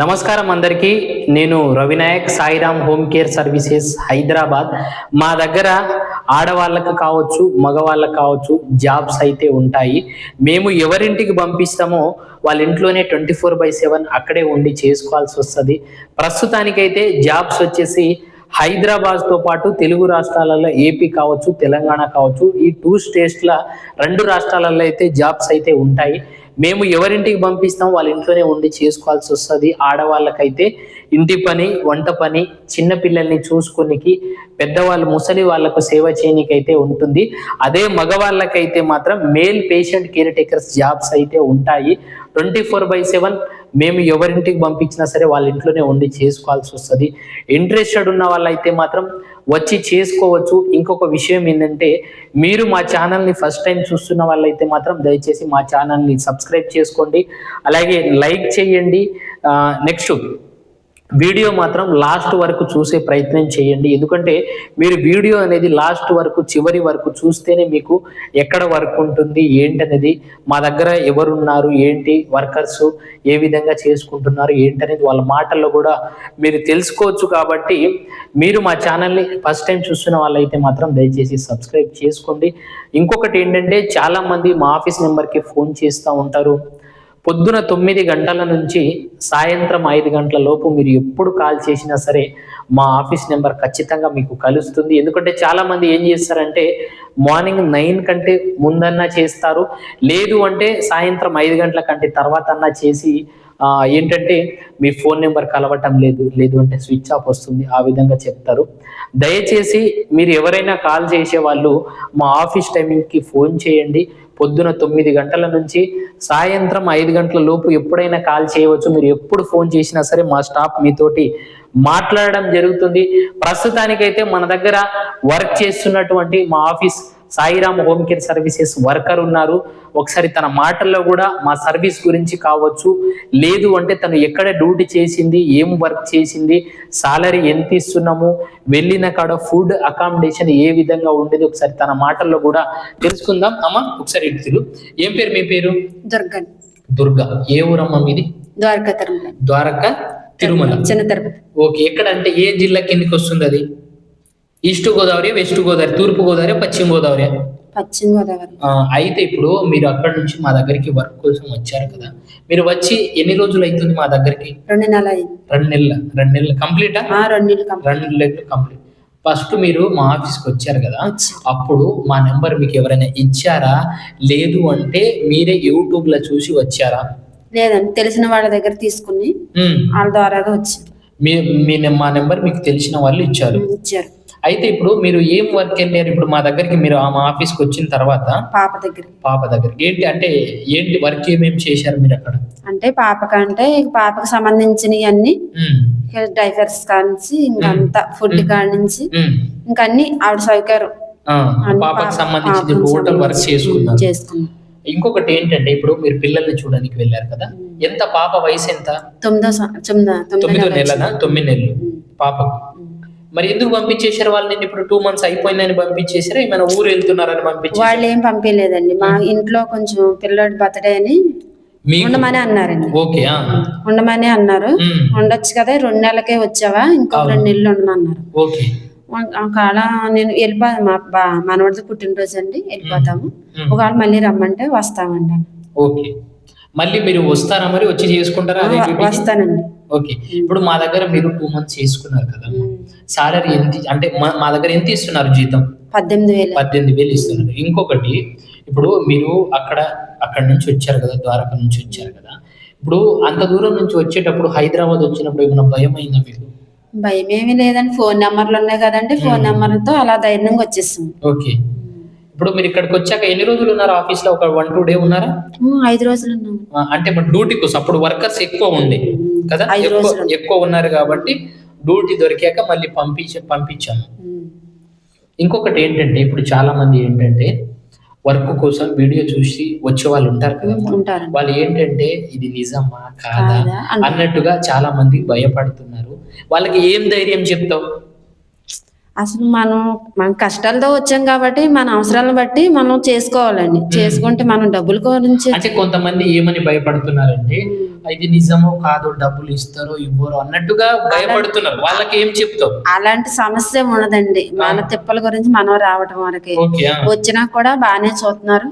నమస్కారం అందరికీ. నేను Ravinayak Sairam home care services Hyderabad. మా దగ్గర ఆడవాళ్ళకు కావచ్చు మగవాళ్ళకు కావచ్చు జాబ్స్ అయితే ఉంటాయి. మేము ఎవరింటికి పంపిస్తామో వాళ్ళ ఇంట్లోనే ట్వంటీ ఫోర్ బై సెవెన్ అక్కడే ఉండి చేసుకోవాల్సి వస్తుంది. ప్రస్తుతానికైతే జాబ్స్ వచ్చేసి హైదరాబాద్తో పాటు తెలుగు రాష్ట్రాలలో ఏపీ కావచ్చు తెలంగాణ కావచ్చు ఈ టూ స్టేట్స్ల రెండు రాష్ట్రాలలో అయితే జాబ్స్ అయితే ఉంటాయి. మేము ఎవరింటికి పంపిస్తాం వాళ్ళ ఇంట్లోనే ఉండి చేసుకోవాల్సి వస్తుంది. ఆడవాళ్ళకైతే ఇంటి పని వంట పని చిన్న పిల్లల్ని చూసుకునికి పెద్దవాళ్ళు ముసలి వాళ్ళకు సేవ చేయనికైతే ఉంటుంది. అదే మగవాళ్ళకైతే మాత్రం male patient caretakers jobs అయితే ఉంటాయి. ట్వంటీ ఫోర్ బై సెవెన్ మేము ఎవరింటికి పంపించినా సరే వాళ్ళ ఇంట్లోనే ఉండి చేసుకోవాల్సి వస్తుంది. ఇంట్రెస్టెడ్ ఉన్న వాళ్ళైతే మాత్రం వచ్చి చేసుకోవచ్చు. ఇంకొక విషయం ఏంటంటే మీరు మా ఛానల్ని ఫస్ట్ టైం చూస్తున్న వాళ్ళైతే మాత్రం దయచేసి మా ఛానల్ని సబ్స్క్రైబ్ చేసుకోండి. అలాగే లైక్ చేయండి. నెక్స్ట్ వీడియో మాత్రం లాస్ట్ వరకు చూసే ప్రయత్నం చేయండి. ఎందుకంటే మీరు వీడియో అనేది లాస్ట్ వరకు చివరి వరకు చూస్తేనే మీకు ఎక్కడ వర్క్ ఉంటుంది ఏంటనేది మా దగ్గర ఎవరున్నారు ఏంటి వర్కర్స్ ఏ విధంగా చేసుకుంటున్నారు ఏంటనేది వాళ్ళ మాటల్లో కూడా మీరు తెలుసుకోవచ్చు కాబట్టి మీరు మా ఛానల్ని ఫస్ట్ టైం చూస్తున్న వాళ్ళైతే మాత్రం దయచేసి సబ్స్క్రైబ్ చేసుకోండి. ఇంకొకటి ఏంటంటే చాలామంది మా ఆఫీస్ నెంబర్కి ఫోన్ చేస్తూ ఉంటారు. పొద్దున తొమ్మిది గంటల నుంచి సాయంత్రం ఐదు గంటల లోపు మీరు ఎప్పుడు కాల్ చేసినా సరే మా ఆఫీస్ నెంబర్ ఖచ్చితంగా మీకు కలుస్తుంది. ఎందుకంటే చాలా మంది ఏం చేస్తారంటే మార్నింగ్ నైన్ కంటే ముందన్నా చేస్తారు. లేదు అంటే సాయంత్రం ఐదు గంటల కంటే తర్వాత అన్నా చేసి ఏంటంటే మీ ఫోన్ నెంబర్ కలవటం లేదు. లేదు అంటే స్విచ్ ఆఫ్ వస్తుంది. ఆ విధంగా చెప్తారు. దయచేసి మీరు ఎవరైనా కాల్ చేసే వాళ్ళు మా ఆఫీస్ టైమింగ్కి ఫోన్ చేయండి. పొద్దున తొమ్మిది గంటల నుంచి సాయంత్రం ఐదు గంటల లోపు ఎప్పుడైనా కాల్ చేయవచ్చు. మీరు ఎప్పుడు ఫోన్ చేసినా సరే మా స్టాఫ్ మీతోటి మాట్లాడడం జరుగుతుంది. ప్రస్తుతానికైతే మన దగ్గర వర్క్ చేస్తున్నటువంటి మా office Sairam home care services worker ఉన్నారు. ఒకసారి తన మాటల్లో కూడా మా సర్వీస్ గురించి కావచ్చు లేదు అంటే తను ఎక్కడ డ్యూటీ చేసింది ఏం వర్క్ చేసింది సాలరీ ఎంత ఇస్తున్నాము వెళ్ళిన కాడ ఫుడ్ అకామిడేషన్ ఏ విధంగా ఉండేది ఒకసారి తన మాటల్లో కూడా తెలుసుకుందాం. అమ్మ ఒకసారి ఇటు. ఏం పేరు మీ పేరు? దుర్గన్. దుర్గా. ఏ ఊరమ్మ మీది? ద్వారకా తిరుమల. ద్వారకా తిరుమల. చిన్న తిరుపతి. ఓకే ఎక్కడ అంటే ఏ జిల్లా కిందకి వస్తుంది అది? ఈస్ట్ గోదావరి వెస్ట్ గోదావరి తూర్పు గోదావరి పశ్చిమ గోదావరి? పశ్చిమ గోదావరి. అయితే ఇప్పుడు మీరు అక్కడ నుంచి మా దగ్గరికి వర్క్ కోసం వచ్చారు కదా. మీరు వచ్చి ఎన్ని రోజులు అవుతుంది మా దగ్గరికి? రెండు నెలలు అయింది రెండు నెలల రెండు నెలలు కంప్లీటా? రెండు నెలలు కంప్లీట్. రెండు నెలలు కంప్లీట్. ఫస్ట్ మీరు మా ఆఫీస్కి వచ్చారు కదా. అప్పుడు మా నెంబర్ మీకు ఎవరైనా ఇచ్చారా? లేదు అంటే మీరే యూట్యూబ్లో చూసి వచ్చారా? లేదండి తెలిసిన వాళ్ళ దగ్గర తీసుకుని వాళ్ళ ద్వారాగా వచ్చింది. మీ మీ మా నెంబర్ మీకు తెలిసిన వాళ్ళు ఇచ్చారు. ఇచ్చారు. అయితే ఇప్పుడు మీరు ఏం వర్క్ వెళ్ళారు ఇప్పుడు మా దగ్గరికి మీరు ఆ మా ఆఫీస్కి వచ్చిన తర్వాత పాప దగ్గర. పాప దగ్గరికి. ఏంటి అంటే ఏంటి వర్క్ ఏమేమి చేశారు మీరు అక్కడ? అంటే పాపకంటే పాపకు సంబంధించినవి అన్ని ఉమ్, డైపర్స్ కానించి ఇంకంతా ఫుడ్ కాడి నుంచి ఉమ్, ఇంకా అన్ని ఆవిడ సౌకర్యం. పాపకు పాపకు టోటల్ వర్క్ సంబంధించి చేసుకున్నారు. చేసుకున్నాం. ఇంకొకటి ఏంటంటే ఇప్పుడు మీరు పిల్లల్ని చూడడానికి వెళ్ళారు కదా ఎంత పాప వయసు ఎంత? తొమ్మిదో తొమ్మిదో నెల నెలనా. తొమ్మిది నెలలు. పాపకు. మరి ఎందుకు పంపించేశారు వాళ్ళని ఇప్పుడు టూ మంత్స్ అయిపోయిందని పంపించేసారా ఏమైనా ఊరు వెళ్తున్నారని పంపించేసారా వాళ్ళు ఏం పంపించలేదండి. మా ఇంట్లో కొంచెం పిల్లోడి బర్త్డే అని ఉండమని అన్నారండి. ఓకే. ఉండమని అన్నారు. ఉండొచ్చు కదా రెండు నెలలకే వచ్చావా? ఇంకో. రెండు నెలలు ఉండమన్నారు. ఓకే. ఒకవేళ నేను వెళ్ళిపో మా బా మనవడిది పుట్టినరోజు అండి వెళ్ళిపోతాము. ఒకవేళ మళ్ళీ రమ్మంటే వస్తామండి. ఓకే. మళ్ళీ మీరు వస్తారా మరి? వచ్చి చేసుకుంటారా? వస్తానండి. ఓకే. ఇప్పుడు మా దగ్గర మీరు టూ మంత్స్ చేసుకున్నారు కదా. సాలరీ ఎంత అంటే మా- దగ్గర ఎంత ఇస్తున్నారు జీతం? పద్దెనిమిది వేలు. పద్దెనిమిది వేలు ఇస్తున్నారు. ఇంకొకటి ఇప్పుడు మీరు అక్కడ అక్కడ నుంచి వచ్చారు కదా ద్వారకా నుంచి వచ్చారు కదా. ఇప్పుడు అంత దూరం నుంచి వచ్చేటప్పుడు హైదరాబాద్ వచ్చినప్పుడు ఏమైనా భయం అయిందా మీకు? భయం ఏమీ లేదండి. ఫోన్ నెంబర్లు ఉన్నాయి కదండి. ఫోన్. నెంబర్లతో అలా ధైర్యంగా వచ్చేస్తాం. ఓకే. ఇప్పుడు మీరు ఇక్కడికి వచ్చాక ఎన్ని రోజులు ఉన్నారు ఆఫీస్లో ఒక వన్ టూ డే ఉన్నారా? ఐదు రోజులు ఉన్నాము ఆ, అంటే మన డ్యూటీ కోసం అప్పుడు వర్కర్స్ ఎక్కువ ఉండే. కదా? ఎక్కువ ఉన్నారు కాబట్టి డ్యూటీ దొరికాక మళ్ళీ పంపించ పంపించాము ఇంకొకటి ఏంటంటే ఇప్పుడు చాలా మంది ఏంటంటే వర్క్ కోసం వీడియో చూసి వచ్చే వాళ్ళు ఉంటారు కదా? వాళ్ళు ఏంటంటే ఇది నిజమా? కాదా. అన్నట్టుగా చాలా మంది భయపడుతున్నారు. వాళ్ళకి ఏం ధైర్యం చెప్తావు? అసలు మనం మన కష్టాలతో వచ్చాం కాబట్టి మన అవసరాలను బట్టి మనం చేసుకోవాలండి. చేసుకుంటే మనం డబ్బుల గురించి అంటే కొంతమంది ఏమని భయపడుతున్నారంటే ఇది నిజమో కాదో డబ్బులు ఇస్తారో ఇవ్వరో అన్నట్టుగా భయపడుతున్నారు. వాళ్ళకి ఏం చెప్తావు? అలాంటి సమస్య ఉండదండి. మన తిప్పల గురించి మనం రావటం వరకే. వచ్చినా కూడా బాగానే చూస్తున్నారు.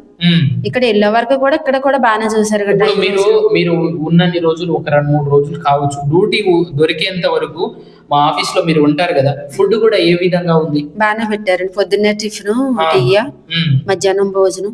ఇక్కడ వెళ్ళే వరకు కూడా ఇక్కడ కూడా బాగానే చూసారు కదా మీరు మీరు ఉన్నన్ని రోజులు ఒక రెండు మూడు రోజులు కావచ్చు డ్యూటీ దొరికేంత వరకు మా ఆఫీస్లో మీరు ఉంటారు కదా ఫుడ్ కూడా ఏ విధంగా ఉంది? బాగానే పెట్టారండి పొద్దున్నే టిఫిన్ మధ్యాహ్నం భోజనం.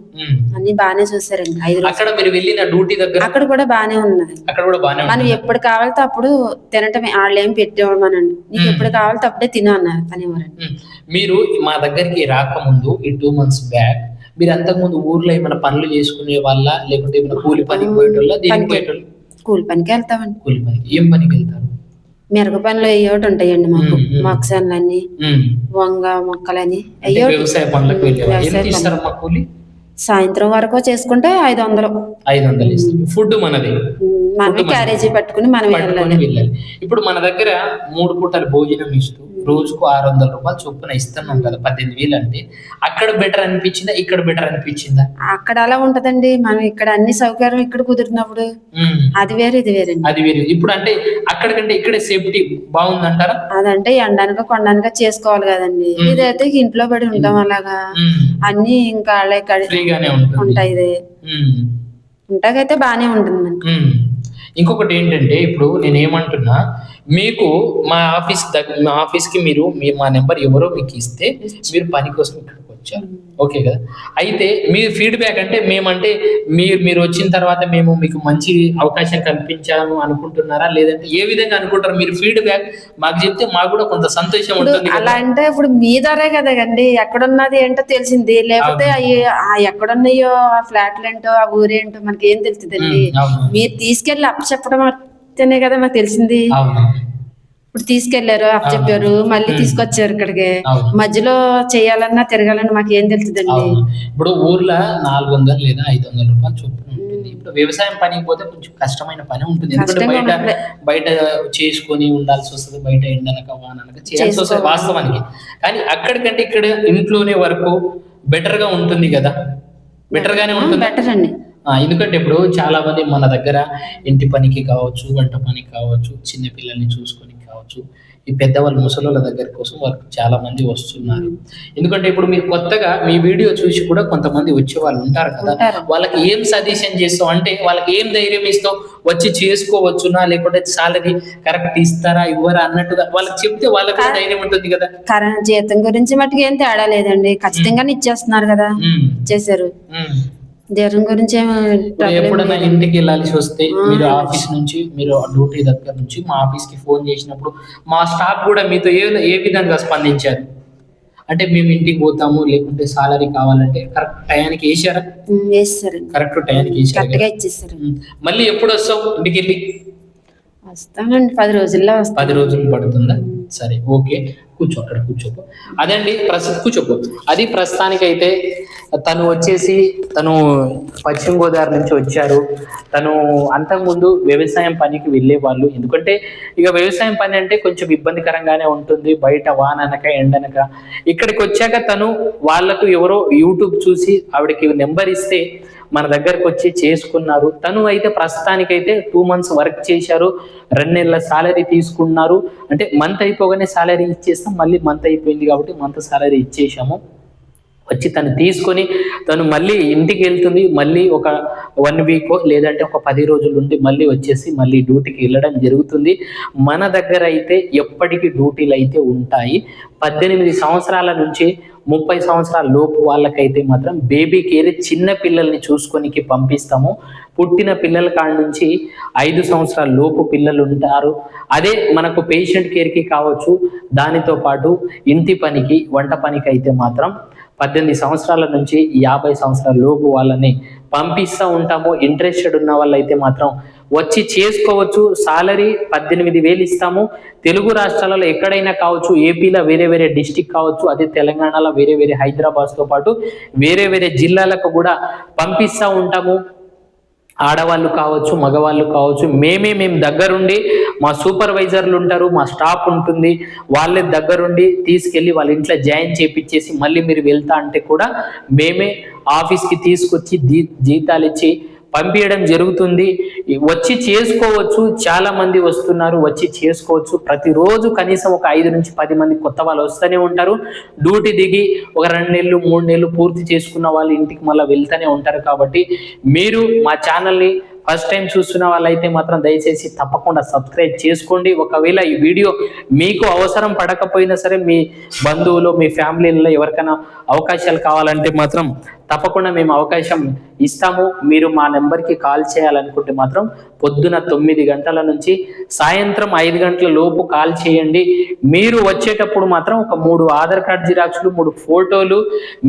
అన్ని బాగానే చూసారండి ఐదు అక్కడ మీరు వెళ్ళిన డ్యూటీ దగ్గర? అక్కడ కూడా బాగానే ఉన్నది. అక్కడ కూడా బాగానే మనం ఎప్పుడు కావాలితే అప్పుడు తినటమే వాళ్ళు ఏం పెట్టేవాళ్ళమనండి నీకు. ఎప్పుడు కావాలితే అప్పుడే తిను అన్నారు అనేవారండి ఉమ్. మీరు మా దగ్గరికి రాకముందు ఈ టూ మంత్స్ బ్యాక్ మీరు అంతకుముందు ఊర్లో ఏమైనా పనులు చేసుకునే వాళ్ళ లేకుంటే ఏమైనా కూలి పనికి పోయేటోళ్ళ దేనికి. పోయేటోళ్ళు? కూలి పనికి వెళ్తామండి. కూలి పనికి. ఏం పనికి వెళ్తారు? మిరగ పనులు అయ్యోటి ఉంటాయండి మాకు. మొక్కసన్లన్నీ. వంగ మొక్కలని కూలి? సాయంత్రం వరకు చేసుకుంటే ఐదు వందలు. ఐదు వందలు ఇస్తారు. ఫుడ్ మనది. మ్మ్. మనమే క్యారేజీ పట్టుకుని మనం పట్టుకొని వెళ్ళాలి. ఇప్పుడు మన దగ్గర మూడు పూటలు భోజనం ఇస్తూ రోజుకు ఆరు వందల రూపాయలు చొప్పున ఇస్తున్నాం కదా పద్దెనిమిది వేలు అంటే. అక్కడ బెటర్ అనిపించిందా ఇక్కడ బెటర్ అనిపించిందా? అక్కడ అలా ఉంటదండి. మనం ఇక్కడ అన్ని సౌకర్యం ఇక్కడ కుదిరినప్పుడు. అది వేరు ఇది వేరండి అది వేరు. ఇప్పుడు అంటే అక్కడికంటే ఇక్కడే సేఫ్టీ బాగుందంటారా? అదంటే ఎండనక కొండనక చేసుకోవాలి కదండి. ఇదైతే ఇంట్లో పడి ఉంటాం అలాగా. అన్ని ఇంకా ఉంటాయి ఇది. ఉంటాకైతే బానే ఉంటుందండి ఉమ్. ఇంకొకటి ఏంటంటే ఇప్పుడు నేను ఏమంటున్నా మీకు మా ఆఫీస్ దగ్గర మా ఆఫీస్కి మీరు మీ మా నెంబర్ ఎవరో మీకు ఇస్తే మీరు పని కోసం ఇక్కడికి వచ్చారు. ఓకే కదా? అయితే మీ ఫీడ్బ్యాక్ అంటే మేమంటే మీరు మీరు వచ్చిన తర్వాత మేము మీకు మంచి అవకాశం కల్పించాము అనుకుంటున్నారా? లేదంటే ఏ విధంగా అనుకుంటారు? మీరు ఫీడ్బ్యాక్ మాకు చెప్తే మాకు కూడా కొంత సంతోషం ఉంటుంది అలా కదా అంటే ఇప్పుడు మీ ధరే కదండి ఎక్కడున్నది ఏంటో తెలిసింది. లేకపోతే ఎక్కడున్నాయో ఆ ఫ్లాట్లు ఏంటో ఆ ఊరేంటో మనకి ఏం తెలుస్తుందండి. ఉమ్, అవును. మీరు తీసుకెళ్ళి అప్పు చెప్పడం అంటేనే కదా మాకు తెలిసింది. ఇప్పుడు తీసుకెళ్ళారు అప్పు చెప్పారు మళ్ళీ తీసుకొచ్చారు ఇక్కడికి. మధ్యలో చేయాలన్నా తిరగాలన్నా మాకు ఏం తెలుస్తుందండి? ఇప్పుడు ఊర్లో నాలుగు వందలు లేదా ఐదు వందల రూపాయలు చొప్పున ఉంటుంది. ఇప్పుడు వ్యవసాయం పనికి పోతే కొంచెం కష్టమైన పని ఉంటుంది. ఎందుకంటే బయట. బయట చేసుకొని ఉండాల్సి వస్తుంది బయట ఎండనక వాననక చేయాల్సి వస్తుంది. వాస్తవానికి. కానీ అక్కడికంటే ఇక్కడ ఇంట్లోనే వరకు బెటర్గా ఉంటుంది కదా? బెటర్ గానే ఉంటుంది. బెటర్ అండి. ఎందుకంటే ఇప్పుడు చాలా మంది మన దగ్గర ఇంటి పనికి కావచ్చు వంట పనికి కావచ్చు చిన్న పిల్లల్ని చూసుకొని కావచ్చు. ఈ పెద్దవాళ్ళు ముసలోళ్ళ దగ్గర కోసం వారు చాలా మంది వస్తున్నారు. ఎందుకంటే ఇప్పుడు మీరు కొత్తగా మీ వీడియో చూసి కూడా కొంతమంది వచ్చే వాళ్ళు ఉంటారు కదా. వాళ్ళకి ఏం సజెషన్ చేస్తావు? అంటే వాళ్ళకి ఏం ధైర్యం ఇస్తావు? వచ్చి చేసుకోవచ్చునా? లేకుంటే సాలరీ కరెక్ట్ ఇస్తారా? ఇవ్వరా? అన్నట్టుగా వాళ్ళకి చెప్తే వాళ్ళకి ధైర్యం ఉంటుంది కదా. కరెంట్ జీతం గురించి మట్టుకు ఏం తేడా లేదండి. ఖచ్చితంగానే ఇచ్చేస్తున్నారు కదా. ఇచ్చేసారు జీతం గురించి ఎప్పుడైనా. ఇంటికి వెళ్ళాల్సి వస్తే మీరు ఆఫీస్ నుంచి మీరు డ్యూటీ దగ్గర నుంచి మా ఆఫీస్కి ఫోన్ చేసినప్పుడు మా స్టాఫ్ కూడా మీతో ఏ ఏ విధంగా స్పందించారు? అంటే మేము ఇంటికి పోతాము లేకుంటే సాలరీ కావాలంటే కరెక్ట్ టయానికి వేసారా? కరెక్ట్ టయానికి గా ఇచ్చేసారు మళ్ళీ ఎప్పుడు వస్తావు ఇంటికి వెళ్ళి వస్తానండి పది రోజుల్లో పది రోజులు పడుతుందా? సరే ఓకే. కూర్చో అక్కడ కూర్చోపో. అదండి ప్రస్తుతం కూర్చోపో. అది ప్రస్తుతానికైతే తను వచ్చేసి తను పశ్చిమ గోదావరి నుంచి వచ్చారు. తను అంతకుముందు వ్యవసాయం పనికి వెళ్ళేవాళ్ళు ఎందుకంటే ఇక వ్యవసాయం పని అంటే కొంచెం ఇబ్బందికరంగానే ఉంటుంది. బయట వాననక ఎండనక. ఇక్కడికి వచ్చాక తను వాళ్ళకు ఎవరో యూట్యూబ్ చూసి ఆవిడకి నెంబర్ ఇస్తే మన దగ్గరకు వచ్చి చేసుకున్నారు. తను అయితే ప్రస్తుతానికైతే టూ మంత్స్ వర్క్ చేశారు. రెండు నెలల సాలరీ తీసుకున్నారు. అంటే మంత్ అయిపోగానే సాలరీ చేస్తాం. మళ్ళీ మంత్ అయిపోయింది కాబట్టి మంత్ సాలరీ ఇచ్చేసాము. వచ్చి తను తీసుకొని తను మళ్ళీ ఇంటికి వెళ్తుంది. మళ్ళీ ఒక వన్ వీక్ లేదంటే ఒక పది రోజులు ఉండి మళ్ళీ వచ్చేసి మళ్ళీ డ్యూటీకి వెళ్ళడం జరుగుతుంది. మన దగ్గర అయితే ఎప్పటికీ డ్యూటీలు అయితే ఉంటాయి. పద్దెనిమిది సంవత్సరాల నుంచి ముప్పై సంవత్సరాల లోపు వాళ్ళకైతే మాత్రం బేబీ కేర్ చిన్న పిల్లల్ని చూసుకొనికి పంపిస్తాము. పుట్టిన పిల్లల కాడ నుంచి ఐదు సంవత్సరాల లోపు పిల్లలు ఉంటారు. అదే మనకు పేషెంట్ కేర్కి కావచ్చు దానితో పాటు ఇంటి పనికి వంట పనికి అయితే మాత్రం పద్దెనిమిది సంవత్సరాల నుంచి యాభై సంవత్సరాల లోపు వాళ్ళని పంపిస్తూ ఉంటాము. ఇంట్రెస్టెడ్ ఉన్న వాళ్ళైతే మాత్రం వచ్చి చేసుకోవచ్చు. సాలరీ పద్దెనిమిది వేలు ఇస్తాము. తెలుగు రాష్ట్రాలలో ఎక్కడైనా కావచ్చు ఏపీలో వేరే వేరే డిస్టిక్ కావచ్చు అదే తెలంగాణలో వేరే వేరే హైదరాబాద్తో పాటు వేరే వేరే జిల్లాలకు కూడా పంపిస్తూ ఉంటాము. ఆడవాళ్ళు కావచ్చు మగవాళ్ళు కావచ్చు మేమే మేము దగ్గరుండి మా సూపర్వైజర్లు ఉంటారు మా స్టాఫ్ ఉంటుంది. వాళ్ళే దగ్గరుండి తీసుకెళ్ళి వాళ్ళ ఇంట్లో జాయిన్ చేపించేసి మళ్ళీ మీరు వెళ్తా అంటే కూడా మేమే ఆఫీస్కి తీసుకొచ్చి జీ జీతాలు ఇచ్చి పంపించడం జరుగుతుంది. వచ్చి చేసుకోవచ్చు చాలా మంది వస్తున్నారు వచ్చి చేసుకోవచ్చు. ప్రతిరోజు కనీసం ఒక ఐదు నుంచి పది మంది కొత్త వాళ్ళు వస్తూనే ఉంటారు. డ్యూటీ దిగి ఒక రెండు నెలలు మూడు నెలలు పూర్తి చేసుకున్న వాళ్ళు ఇంటికి మళ్ళీ వెళ్తూనే ఉంటారు కాబట్టి మీరు మా ఛానల్ని ఫస్ట్ టైం చూస్తున్న వాళ్ళైతే మాత్రం దయచేసి తప్పకుండా సబ్స్క్రైబ్ చేసుకోండి. ఒకవేళ ఈ వీడియో మీకు అవసరం పడకపోయినా సరే మీ బంధువులు మీ ఫ్యామిలీలో ఎవరికైనా అవకాశాలు కావాలంటే మాత్రం తప్పకుండా మేము అవకాశం ఇస్తాము. మీరు మా నెంబర్కి కాల్ చేయాలనుకుంటే మాత్రం పొద్దున తొమ్మిది గంటల నుంచి సాయంత్రం ఐదు గంటల లోపు కాల్ చేయండి. మీరు వచ్చేటప్పుడు మాత్రం ఒక మూడు ఆధార్ కార్డ్ జిరాక్స్లు మూడు ఫోటోలు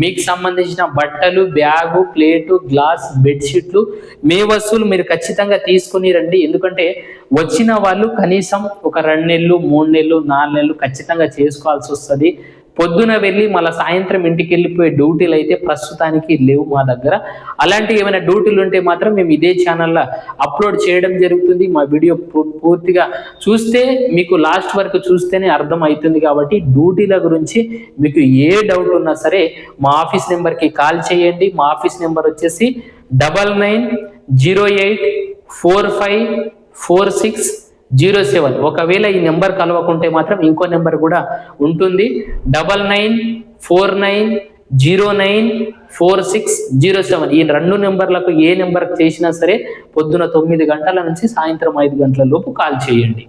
మీకు సంబంధించిన బట్టలు బ్యాగు ప్లేటు గ్లాస్ బెడ్షీట్లు మీ వస్తువులు మీరు ఖచ్చితంగా తీసుకుని రండి. ఎందుకంటే వచ్చిన వాళ్ళు కనీసం ఒక రెండు నెలలు మూడు నెలలు నాలుగు నెలలు ఖచ్చితంగా చేసుకోవాల్సి వస్తుంది. పొద్దున వెళ్ళి మళ్ళీ సాయంత్రం ఇంటికి వెళ్ళిపోయే డ్యూటీలు అయితే ప్రస్తుతానికి లేవు మా దగ్గర. అలాంటి ఏమైనా డ్యూటీలు ఉంటే మాత్రం మేము ఇదే ఛానల్లో అప్లోడ్ చేయడం జరుగుతుంది. మా వీడియో పూర్తిగా చూస్తే మీకు లాస్ట్ వరకు చూస్తేనే అర్థం అవుతుంది కాబట్టి డ్యూటీల గురించి మీకు ఏ డౌట్ ఉన్నా సరే మా ఆఫీస్ నెంబర్కి కాల్ చేయండి. మా ఆఫీస్ నెంబర్ వచ్చేసి double nine zero eight four five four six zero seven. ఒకవేళ ఈ నెంబర్ కలవకుంటే మాత్రం ఇంకో నెంబర్ కూడా ఉంటుంది. Double nine four nine zero nine four six zero seven. ఈ రెండు నెంబర్లకు ఏ నెంబర్కి చేసినా సరే పొద్దున తొమ్మిది గంటల నుంచి సాయంత్రం ఐదు గంటల లోపు కాల్ చేయండి.